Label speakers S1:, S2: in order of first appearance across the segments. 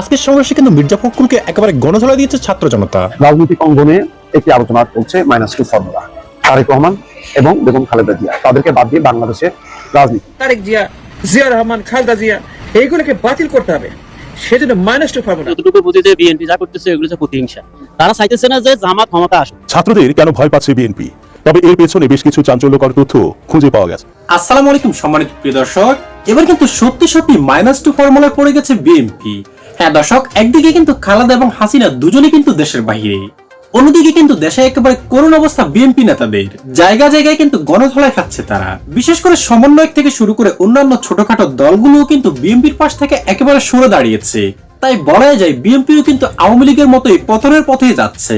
S1: আজকের সমাবেশে কিন্তু মির্জা ফখরুলকে একেবারে গণধলা দিয়েছে ছাত্র জনতা।
S2: রাজনৈতিক অঙ্গনে একটি আলোচনা চলছে minus two formula Tarique Rahman এবং বেগম খালেদা জিয়া। তাদেরকে বাদ দিয়ে বাংলাদেশের রাজনীতি।
S3: তারেক জিয়া জিয়া রহমান খালেদা জিয়া এইগুলোকে বাতিল করতে হবে। সেজন্য মাইনাস টু ফর্মুলা
S4: যতটুকু বুঝি যে বিএনপি যা করতেছে এগুলো হচ্ছে প্রতিহিংসা। তারা চাইতেছে না যে জামাত ক্ষমতা আসুক।
S5: ছাত্রদের কেন ভয় পাচ্ছে বিএনপি? তবে এর পেছনে বেশ কিছু চাঞ্চল্যকর তথ্য খুঁজে পাওয়া গেছে।
S6: আসসালামু আলাইকুম সম্মানিত প্রিয় দর্শক। এবার কিন্তু সত্যি সত্যি মাইনাস টু ফর্মুলায় পড়ে গেছে বিএনপি। হ্যাঁ দর্শক, একদিকে কিন্তু খালাদ এবং হাসিনা দুজনে কিন্তু দেশের বাহিরে। অন্যদিকে কিন্তু দেশে একেবারে করুণ অবস্থা বিএনপি নেতাদের। জায়গা জায়গায় কিন্তু গণধলায় খাচ্ছে তারা। বিশেষ করে সমন্বয় থেকে শুরু করে অন্যান্য ছোটখাটো দলগুলোও কিন্তু বিএনপির পাশ থেকে একেবারে সরে দাঁড়িয়েছে। তাই বলা যায়, বিএনপিও কিন্তু আওয়ামী লীগের মতোই পতনের পথে যাচ্ছে।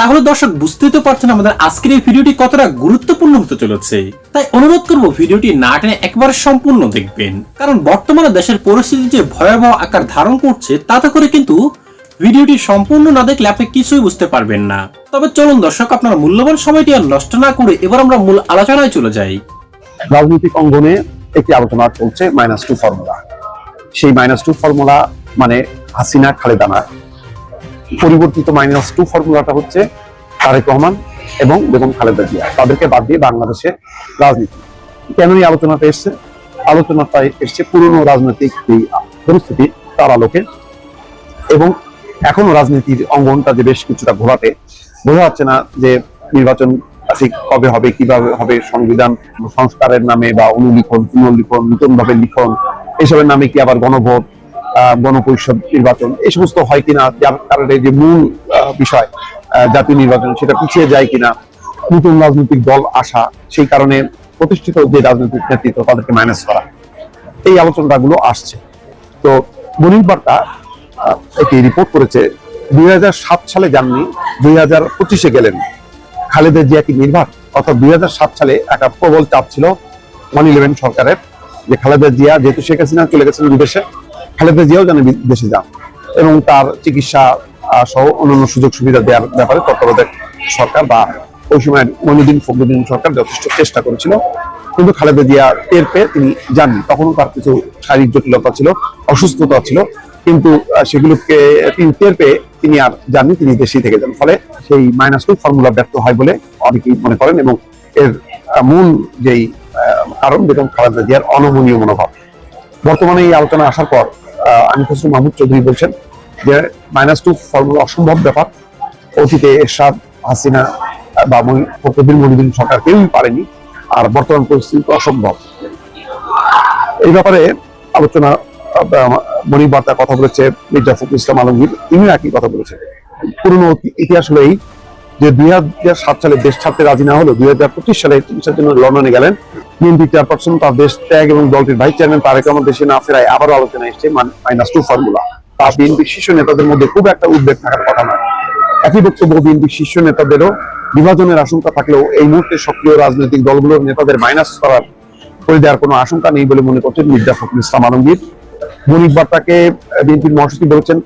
S6: তাহলে দর্শক, বুঝতেই তো পারছেন আমাদের আজকের এই ভিডিওটি কতটা গুরুত্বপূর্ণ হতে চলেছে। তাই অনুরোধ করব ভিডিওটি না টেনে একবারে সম্পূর্ণ দেখবেন। কারণ বর্তমানে দেশের পরিস্থিতি যে ভয়াবহ আকার ধারণ করছে, তাতে করে কিন্তু ভিডিওটি সম্পূর্ণ না দেখলে আপনি কিছুই বুঝতে পারবেন না। তবে চলুন দর্শক, আপনার মূল্যবান সময়টি আর নষ্ট না করে এবার আমরা মূল আলোচনায় চলে যাই।
S2: রাজনৈতিক অঙ্গনে একটি আলোচনা চলছে মাইনাস টু ফর্মুলা সেই মাইনাস টু ফর্মুলা মানে হাসিনা, খালেদা না পরিবর্তিত মাইনাস টু ফর্মুলাটা হচ্ছে তারেক রহমান এবং বেগম খালেদা জিয়া। তাদেরকে বাদ দিয়ে বাংলাদেশের রাজনীতি। কেন এই আলোচনাটা এসছে? আলোচনাটা এসছে পুরনো রাজনৈতিক এই পরিস্থিতি, তার আলোকে। এবং এখনও রাজনীতির অঙ্গনটা যে বেশ কিছুটা ঘোরাতে বোঝা যাচ্ছে না যে নির্বাচন ঠিক কবে হবে, কীভাবে হবে, সংবিধান সংস্কারের নামে বা অনুলিখন, পুনর্লিখন নতুন ভাবে লিখন, এসবের নামে কি আবার গণভোট? গণপরিষদ নির্বাচন, এই সমস্ত হয় কিনা যার কারণে যে মূল বিষয় জাতীয় নির্বাচন, সেটা পিছিয়ে যায় কিনা, নতুন রাজনৈতিক দল আসা, সেই কারণে প্রতিষ্ঠিত যে রাজনৈতিক নেতৃত্ব, তাদেরকে মাইনাস করা, এই আলোচনাগুলো আসছে। তো বনিক বার্তা একটি রিপোর্ট করেছে, দুই হাজার সাত সালে যাননি দুই হাজার পঁচিশে গেলেন। খালেদা জিয়া কি নির্বাক? অর্থাৎ দুই হাজার সাত সালে একটা প্রবল চাপ ছিল ওয়ান ইলেভেন সরকারের, যে খালেদা জিয়া, যেহেতু শেখ হাসিনা চলে গেছেন বিদেশে খালেদা জিয়াও যেন বিদেশে যান। এবং তার চিকিৎসা সহ অন্যান্য সুযোগ সুবিধা দেওয়ার ব্যাপারে তত্ত্বাবধায়ক সরকার বা ওই সময় মইনুদ্দিন ফখরুদ্দিন সরকার যথেষ্ট চেষ্টা করেছিল। কিন্তু খালেদা জিয়া টের পেয়ে তিনি যাননি। তখনও তার কিছু শারীরিক জটিলতা ছিল, অসুস্থতা ছিল। কিন্তু সেগুলোকে তিনি টের পেয়ে তিনি আর যাননি, তিনি দেশেই থেকে যান। ফলে সেই মাইনাস টু ফর্মুলা ব্যর্থ হয় বলে অনেকেই মনে করেন এবং এর মূল যেই কারণ বেগম খালেদা জিয়ার অনমনীয় মনোভাব। বর্তমানে এই আলোচনা আসার পর আমির মাহমুদ চৌধুরী বলছেন যে মাইনাস টু ফর্মুলা অসম্ভব ব্যাপার। অতীতে এরশাদ, হাসিনা বা সরকার কেউই পারেনি, আর বর্তমান পরিস্থিতি অসম্ভব। এই ব্যাপারে আলোচনা মনিক বার্তা কথা বলেছে মির্জা ফখরুল ইসলাম আলমগীর। তিনি একই কথা বলেছেন। পুরনো ইতিহাস হলো এই যে দুই হাজার সাত সালে দেশ ছাড়তে রাজি না হলো, দুই হাজার পঁচিশ সালে চিকিৎসার জন্য লন্ডনে গেলেন। বিএনপি চেয়ারপারসন তার দেশ ত্যাগ এবং দলটির ভাইস চেয়ারম্যান তারেক রহমান দেশে না ফেরায় আবারও আলোচনা এসছে মাইনাস টু ফর্মুলা তা বিএনপির শীর্ষ নেতাদের মধ্যে খুব একটা উদ্বেগ থাকার কথা নয়। একই বক্তব্য বিএনপির শীর্ষ নেতাদেরও বিভাজনের আশঙ্কা থাকলেও এই মুহূর্তে সক্রিয় রাজনৈতিক দলগুলোর নেতাদের মাইনাস করার করে দেওয়ার কোনো আশঙ্কা নেই বলে মনে করছেন মির্জা ফখরুল ইসলাম আলমগীর। বণিক বার্তাকে বিএনপির মহাসচিব বলেছেন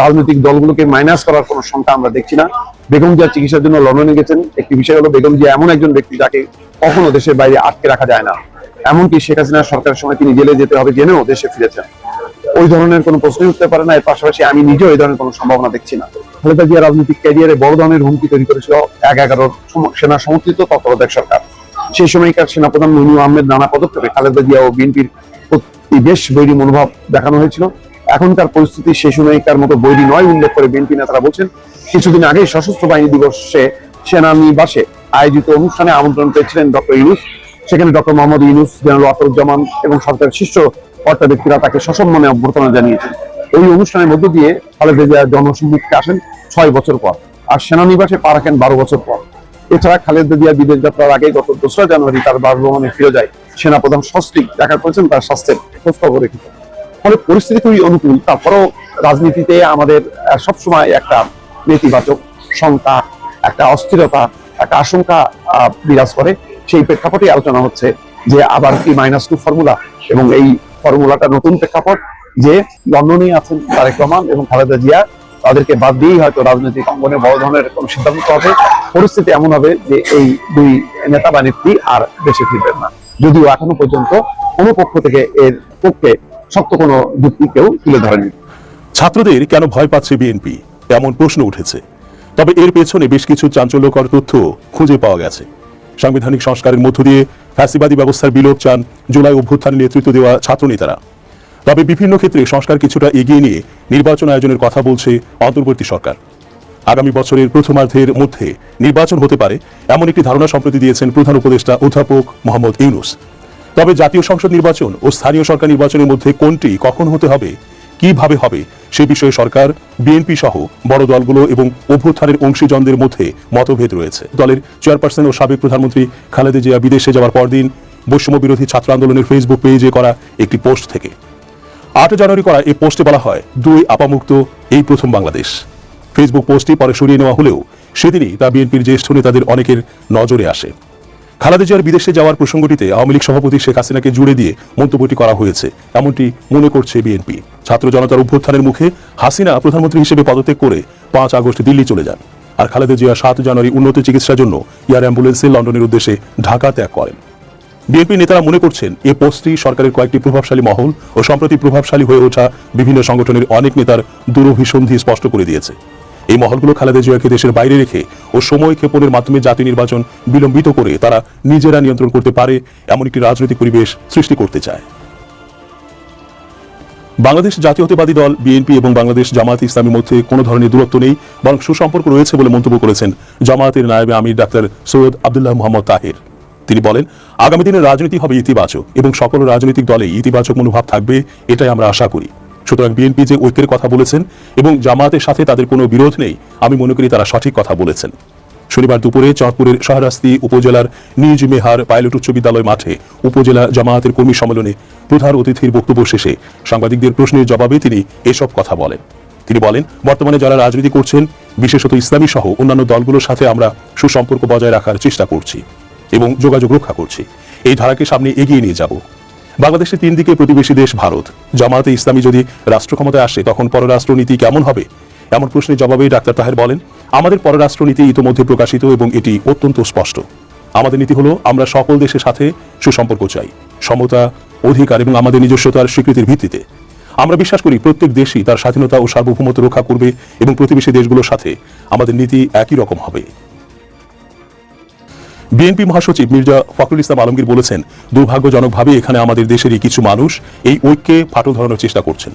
S2: রাজনৈতিক দলগুলোকে মাইনাস করার কোনো সংখ্যা আমরা দেখছি না। বেগম জিয়া চিকিৎসার জন্য লন্ডনে গেছেন। একটি বিষয় হলো, বেগম জিয়া এমন একজন ব্যক্তি যাকে কখনো দেশের বাইরে আটকে রাখা যায় না। এমনকি শেখ হাসিনার সরকারের সময় তিনি জেলে যেতে হবে জেনেও দেশে ফিরেছেন। ওই ধরনের কোনো প্রশ্নই উঠতে পারে না। এর পাশাপাশি আমি নিজেও এই ধরনের কোনো সম্ভাবনা দেখছি না। খালেদা জিয়া রাজনৈতিক ক্যারিয়ারে বড় ধরনের হুমকি তৈরি করেছিল এক এগারো সেনা সমর্থিত তত্ত্বাবধায়ক সরকার। সেই সময়কার সেনাপ্রধান মনিউ আহমেদ নানা পদক্ষেপে খালেদা জিয়া ও বিএনপির প্রতি বেশ বৈরী মনোভাব দেখানো হয়েছিল। এখনকার পরিস্থিতি সেই সময়কার মতো বৈরী নয়, উল্লেখ করে বিএনপি নেতারা বলছেন। কিছুদিন আগে সশস্ত্র বাহিনী দিবসে সেনানিবাসে আয়োজিত অনুষ্ঠানে আমন্ত্রণ পেয়েছিলেন ডক্টর ইউনুস। সেখানে ডক্টর মোহাম্মদ ইউনুস, জেনারেল আতরুজ্জামান এবং সরকারের শীর্ষ কর্তা ব্যক্তিরা তাকে সসম্মানে অভ্যর্থনা জানিয়েছেন। ওই অনুষ্ঠানের মধ্য দিয়ে খালেদা জিয়া জনসম্মুখে আসেন ছয় বছর পর আর সেনানিবাসে পা রাখেন বারো বছর পর। এছাড়া খালেদা জিয়া বিদেশ যাত্রার আগে গত দোসরা জানুয়ারি তার বাসভবনে ফিরে যায় সেনাপ্রধান সস্ত্রীক দেখা করেছেন তার স্বাস্থ্যের খোঁজ খবর রেখেছেন ফলে পরিস্থিতি খুবই অনুকূল। তারপরেও রাজনীতিতে আমাদের সবসময় একটা নেতিবাচক শঙ্কা, একটা অস্থিরতা, একটা আশঙ্কা বিরাজ করে। সেই প্রেক্ষাপটে আলোচনা হচ্ছে যে আবার কি মাইনাস টু ফর্মুলা এবং এই ফর্মুলাটা নতুন প্রেক্ষাপট যে লন্ডনে আছেন তারেক রহমান এবং খালেদা জিয়া, তাদেরকে বাদ দিয়েই হয়তো রাজনৈতিক অঙ্গনে বড় ধরনের কোনো সিদ্ধান্ত হবে পরিস্থিতি এমন হবে যে এই দুই নেতা বা নেত্রী আর দেশে ফিরবেন না। যদিও এখনও পর্যন্ত কোনো পক্ষ থেকে এর পক্ষে শক্ত কোনো যুক্তি কেউ তুলে ধরেনি।
S5: ছাত্রদের কেন ভয় পাচ্ছে বিএনপি? এমন প্রশ্ন উঠেছে। তবে এর পেছনে বেশ কিছু চাঞ্চল্যকর তথ্য খুঁজে পাওয়া গেছে। সাংবিধানিক সংস্কারের মধ্য দিয়ে ফ্যাসিবাদী ব্যবস্থার বিলোপ চান জুলাই অভ্যুত্থানে নেতৃত্ব দেওয়া ছাত্রনেতারা। তবে বিভিন্ন ক্ষেত্রে সংস্কার কিছুটা এগিয়ে নিয়ে নির্বাচন আয়োজনের কথা বলছে অন্তর্বর্তী সরকার। আগামী বছরের প্রথমার্ধের মধ্যে নির্বাচন হতে পারে, এমন একটি ধারণা সম্প্রতি দিয়েছেন প্রধান উপদেষ্টা অধ্যাপক মোহাম্মদ ইউনুস। তবে জাতীয় সংসদ নির্বাচন ও স্থানীয় সরকার নির্বাচনের মধ্যে কোনটি কখন হতে হবে, কীভাবে হবে, সে বিষয়ে সরকার, বিএনপি সহ বড় দলগুলো এবং অভ্যুত্থানের অংশীজনদের মধ্যে মতভেদ রয়েছে। দলের চেয়ারপারসন ও সাবেক প্রধানমন্ত্রী খালেদা জিয়া বিদেশে যাওয়ার পরদিন বৈষম্য বিরোধী ছাত্র আন্দোলনের ফেসবুক পেজে করা একটি পোস্ট থেকে। আট জানুয়ারি করা এই পোস্টে বলা হয়, দুই আপামুক্ত, এই প্রথম বাংলাদেশ। ফেসবুক পোস্টটি পরে সরিয়ে নেওয়া হলেও সেদিনই তা বিএনপির জ্যেষ্ঠ নেতাদের অনেকের নজরে আসে। খালেদা জিয়ার বিদেশে যাওয়ার প্রসঙ্গটিতে আওয়ামী লীগ সভাপতি শেখ হাসিনাকে জুড়ে দিয়ে মন্তব্যটি করা হয়েছে। এমনটি মনে করছে বিএনপি। ছাত্র জনতার অভ্যুত্থানের মুখে হাসিনা প্রধানমন্ত্রী হিসেবে পদত্যাগ করে পাঁচ আগস্ট দিল্লি চলে যান। আর খালেদা জিয়া সাত জানুয়ারি উন্নত চিকিৎসার জন্য এয়ার অ্যাম্বুলেন্সে লন্ডনের উদ্দেশ্যে ঢাকা ত্যাগ করেন। বিএনপি নেতারা মনে করছেন, এ পোস্টটি সরকারের কয়েকটি প্রভাবশালী মহল ও সম্প্রতি প্রভাবশালী হয়ে ওঠা বিভিন্ন সংগঠনের অনেক নেতার দুরভিসন্ধি স্পষ্ট করে দিয়েছে। এই মহলগুলো খালেদা জিয়াকে দেশের বাইরে রেখে ও সময় ক্ষেপণের মাধ্যমে জাতীয় নির্বাচন বিলম্বিত করে তারা নিজেরা নিয়ন্ত্রণ করতে পারে, এমন একটি রাজনৈতিক পরিবেশ সৃষ্টি করতে চায়। বাংলাদেশ জাতীয়তাবাদী দল, বিএনপি এবং বাংলাদেশ জামায়াত ইসলামের মধ্যে কোনো ধরনের দূরত্ব নেই, বরং সুসম্পর্ক রয়েছে বলে মন্তব্য করেছেন জামায়াতের নায়েবে আমির ডাক্তার সৈয়দ আবদুল্লাহ মোহাম্মদ তাহের। তিনি বলেন, আগামী দিনে রাজনীতি হবে ইতিবাচক এবং সকল রাজনৈতিক দলে ইতিবাচক মনোভাব থাকবে, এটাই আমরা আশা করি। সুতরাং বিএনপি যে ঐক্যের কথা বলেছেন এবং জামায়াতের সাথে তাদের কোনো বিরোধ নেই, আমি মনে করি তারা সঠিক কথা বলেছেন। শনিবার দুপুরে চাঁদপুরের শাহরাস্তি উপজেলার নিজ মেহার পাইলট উচ্চ বিদ্যালয় মাঠে উপজেলা জামায়াতের কর্মী সম্মেলনে প্রধান অতিথির বক্তব্য শেষে সাংবাদিকদের প্রশ্নের জবাবে তিনি এসব কথা বলেন। তিনি বলেন, বর্তমানে যারা রাজনীতি করছেন, বিশেষত ইসলামী সহ অন্যান্য দলগুলোর সাথে আমরা সুসম্পর্ক বজায় রাখার চেষ্টা করছি এবং যোগাযোগ রক্ষা করছি। এই ধারাকে সামনে এগিয়ে নিয়ে যাব। বাংলাদেশের তিন দিকে প্রতিবেশী দেশ ভারত। জামায়াতে ইসলামী যদি রাষ্ট্র ক্ষমতায় আসে, তখন পররাষ্ট্রনীতি কেমন হবে? এমন প্রশ্নের জবাবে ডাক্তার তাহের বলেন, আমাদের পররাষ্ট্রনীতি ইতোমধ্যে প্রকাশিত এবং এটি অত্যন্ত স্পষ্ট। আমাদের নীতি হলো, আমরা সকল দেশের সাথে সুসম্পর্ক চাই। সমতা, অধিকার এবং আমাদের নিজস্বতার স্বীকৃতির ভিত্তিতে। আমরা বিশ্বাস করি, প্রত্যেক দেশই তার স্বাধীনতা ও সার্বভৌমত্ব রক্ষা করবে এবং প্রতিবেশী দেশগুলোর সাথে আমাদের নীতি একই রকম হবে। বিএনপি মহাসচিব মির্জা ফখরুল ইসলাম আলমগীর বলেছেন, দুর্ভাগ্যজনকভাবে এখানে আমাদের দেশেরই কিছু মানুষ এই ঐক্যে ফাটল ধরানোর চেষ্টা করছেন।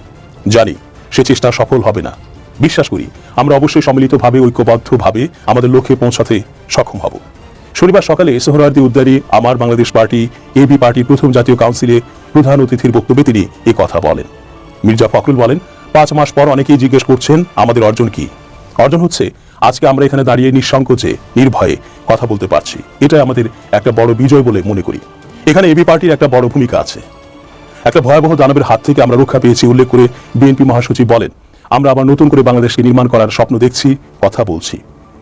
S5: জানি সে চেষ্টা সফল হবে না। বিশ্বাস করি, আমরা অবশ্যই সম্মিলিতভাবে, ঐক্যবদ্ধভাবে আমাদের লক্ষ্যে পৌঁছাতে সক্ষম হব। শনিবার সকালে সোহরার্দি উদ্দারি আমার বাংলাদেশ পার্টি এবি পার্টির প্রথম জাতীয় কাউন্সিলে প্রধান অতিথির বক্তব্যে তিনি এ কথা বলেন। মির্জা ফখরুল বলেন, পাঁচ মাস পর অনেকেই জিজ্ঞেস করছেন, আমাদের অর্জন কি? অর্জন হচ্ছে আজকে আমরা এখানে দাঁড়িয়ে নিঃসংকোচে, নির্ভয়ে কথা বলতে পারছি। এটাই আমাদের একটা বড় বিজয় বলে মনে করি। এখানে এবি পার্টির একটা বড় ভূমিকা আছে। একটা ভয়াবহ দানবের হাত থেকে আমরা রক্ষা পেয়েছি, উল্লেখ করে বিএনপি মহাসচিব বলেন। আমরা আবার নতুন করে বাংলাদেশকে নির্মাণ করার স্বপ্ন দেখছি, কথা বলছি।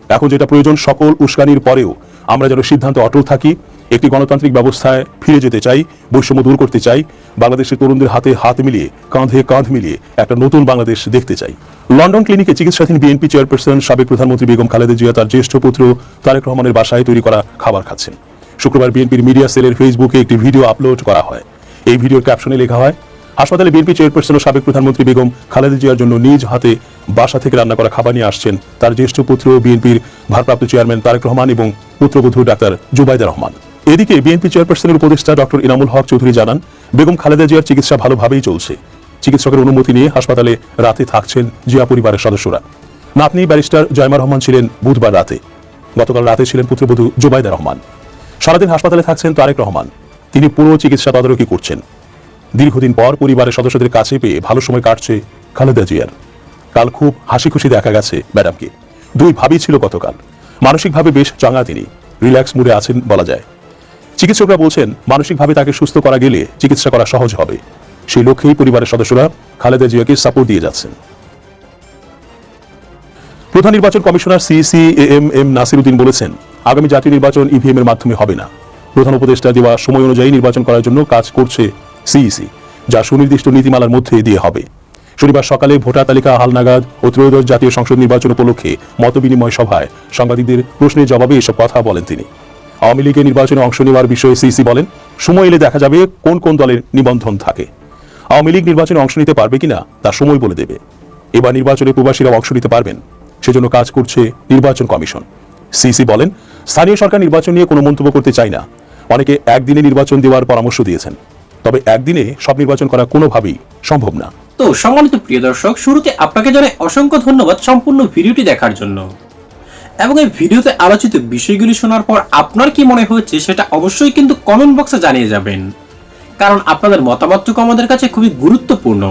S5: এখন যেটা প্রয়োজন, সকল উস্কানির পরেও আমরা যেন সিদ্ধান্ত অটল থাকি একটি গণতান্ত্রিক ব্যবস্থায় ফিরে যেতে চাই, বৈষম্য দূর করতে চাই, বাংলাদেশের তরুণদের হাতে হাত মিলিয়ে, কাঁধে কাঁধ মিলিয়ে একটা নতুন বাংলাদেশ দেখতে চাই। লন্ডন ক্লিনিকে চিকিৎসাধীন বিএনপি চেয়ারপারসন সাবেক প্রধানমন্ত্রী বেগম খালেদা জিয়া তার জ্যেষ্ঠ পুত্র তারেক রহমানের বাসায় তৈরি করা খাবার খাচ্ছেন। শুক্রবার বিএনপির মিডিয়া সেলের ফেসবুকে একটি ভিডিও আপলোড করা হয়। এই ভিডিওর ক্যাপশনে লেখা হয়, হাসপাতালে বিএনপি চেয়ারপারসন ও সাবেক প্রধানমন্ত্রী বেগম খালেদা জিয়ার জন্য নিজ হাতে বাসা থেকে রান্না করা খাবার নিয়ে আসছেন তার জ্যেষ্ঠ পুত্র বিএনপির ভারপ্রাপ্ত চেয়ারম্যান তারেক রহমান এবং পুত্রবধূ ডাক্তার জুবাইদা রহমান। এদিকে বিএনপি চেয়ারপারসনের উপদেষ্টা ডক্টর ইনামুল হক চৌধুরী জানান, বেগম খালেদা জিয়ার চিকিৎসা ভালোভাবেই চলছে। চিকিৎসকের অনুমতি নিয়ে হাসপাতালে রাতে থাকছেন জিয়া পরিবারের সদস্যরা। নাতনি ব্যারিস্টার জয়মা রহমান ছিলেন বুধবার রাতে। গতকাল রাতে ছিলেন পুত্রবধূ জুবাইদা রহমান। সারাদিন হাসপাতালে থাকছেন তারেক রহমান। তিনি পুরো চিকিৎসা তদারকি করছেন। দীর্ঘদিন পর পরিবারের সদস্যদের কাছে পেয়ে ভালো সময় কাটছে খালেদা জিয়ার। কাল খুব হাসি খুশি দেখা গেছে ম্যাডামকে। দুই ভাবি ছিল গতকাল। মানসিকভাবে বেশ চাঙা তিনি। রিল্যাক্স মুডে আছেন বলা যায়। চিকিৎসকরা বলছেন, মানসিকভাবে তাকে সুস্থ করা গেলে চিকিৎসা করা সহজ হবে। সেই লক্ষ্যেই পরিবারের সদস্যরা খালেদা জিয়াকে সাপোর্ট দিয়ে যাচ্ছেন। প্রধান নির্বাচন commissioner CC M M Nasiruddin বলেছেন, আগামী জাতীয় নির্বাচন ইভিএম এর মাধ্যমে হবে না। প্রধান উপদেষ্টা দেওয়া সময় অনুযায়ী নির্বাচন করার জন্য কাজ করছে সিইসি যা সুনির্দিষ্ট নীতিমালার মধ্যে দিয়ে হবে। শনিবার সকালে ভোটার তালিকা, হালনাগাদ ও ত্রয়োদশ জাতীয় সংসদ নির্বাচন উপলক্ষে মতবিনিময় সভায় সাংবাদিকদের প্রশ্নের জবাবে এসব কথা বলেন তিনি। আওয়ামী লীগের নির্বাচনে অংশ নেওয়ার বিষয়ে সিইসি বলেন, সময় এলে দেখা যাবে কোন কোন দলের নিবন্ধন থাকে। আওয়ামী লীগ নির্বাচনে অংশ নিতে পারবে কিনা, তা সময় বলে দেবে। এবার নির্বাচনে প্রবাসীরা অংশ নিতে পারবেন, সেজন্য কাজ করছে নির্বাচন কমিশন। সিসি বলেন, স্থানীয় সরকার নির্বাচন নিয়ে কোনো মন্তব্য করতে চায় না। অনেকে একদিনে নির্বাচন দেওয়ার পরামর্শ দিয়েছেন। তবে একদিনে সব নির্বাচন করা কোনোভাবেই সম্ভব না।
S6: তো সম্মানিত প্রিয় দর্শক, শুরুতে আপনাকে জানাই অসংখ্য ধন্যবাদ সম্পূর্ণ ভিডিওটি দেখার জন্য। এবং এই ভিডিওতে আলোচিত বিষয়গুলি শোনার পর আপনার কি মনে হয়েছে সেটা অবশ্যই কিন্তু কমেন্ট বক্সে জানিয়ে যাবেন। কারণ আপনাদের মতামতটুকু আমাদের কাছে খুবই গুরুত্বপূর্ণ।